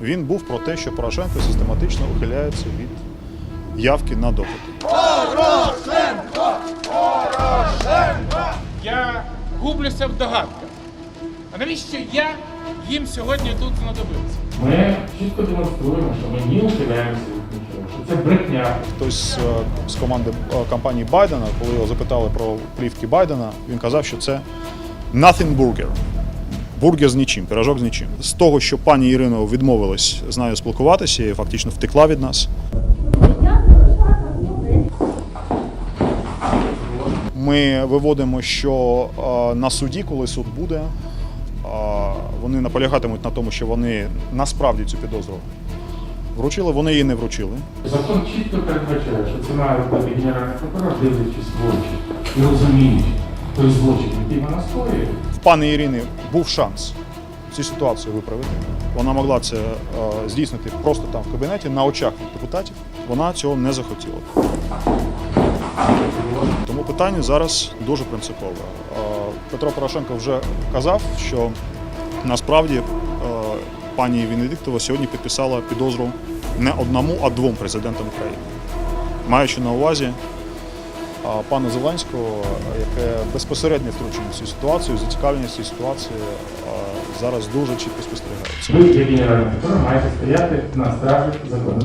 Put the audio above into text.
він був про те, що Порошенко систематично ухиляється від явки на допити. Я гублюся в догадках. А навіщо я їм сьогодні тут знадобився? Ми чітко демонструємо, що ми не ухиляємося від нічого, що це брехня. Хтось е, з команди е, кампанії Байдена, коли його запитали про плівки Байдена, він казав, що це nothing burger. Бургер з нічим, пирожок з нічим. З того, що пані Ірино відмовилась з нею спілкуватися і фактично втекла від нас. Ми виводимо, що на суді, коли суд буде, вони наполягатимуть на тому, що вони насправді цю підозру вручили, вони її не вручили. Закон чітко передбачає, що це має робити генеральний прокурор, дивлячись в очі і розуміючи той злочин, який вона. В пані Ірини був шанс цю ситуацію виправити. Вона могла це е, здійснити просто там в кабінеті на очах депутатів. Вона цього не захотіла. Тому питання зараз дуже принципове. Е, Петро Порошенко вже казав, що насправді е, пані Венедиктова сьогодні підписала підозру не одному, а двом президентам України, маючи на увазі пана Зеленського, яке безпосередньо втручено в цю ситуацію, зацікавленість цієї ситуації зараз дуже чітко спостерігається. Ви, як генеральний прокурор, маєте стояти на стражі закону.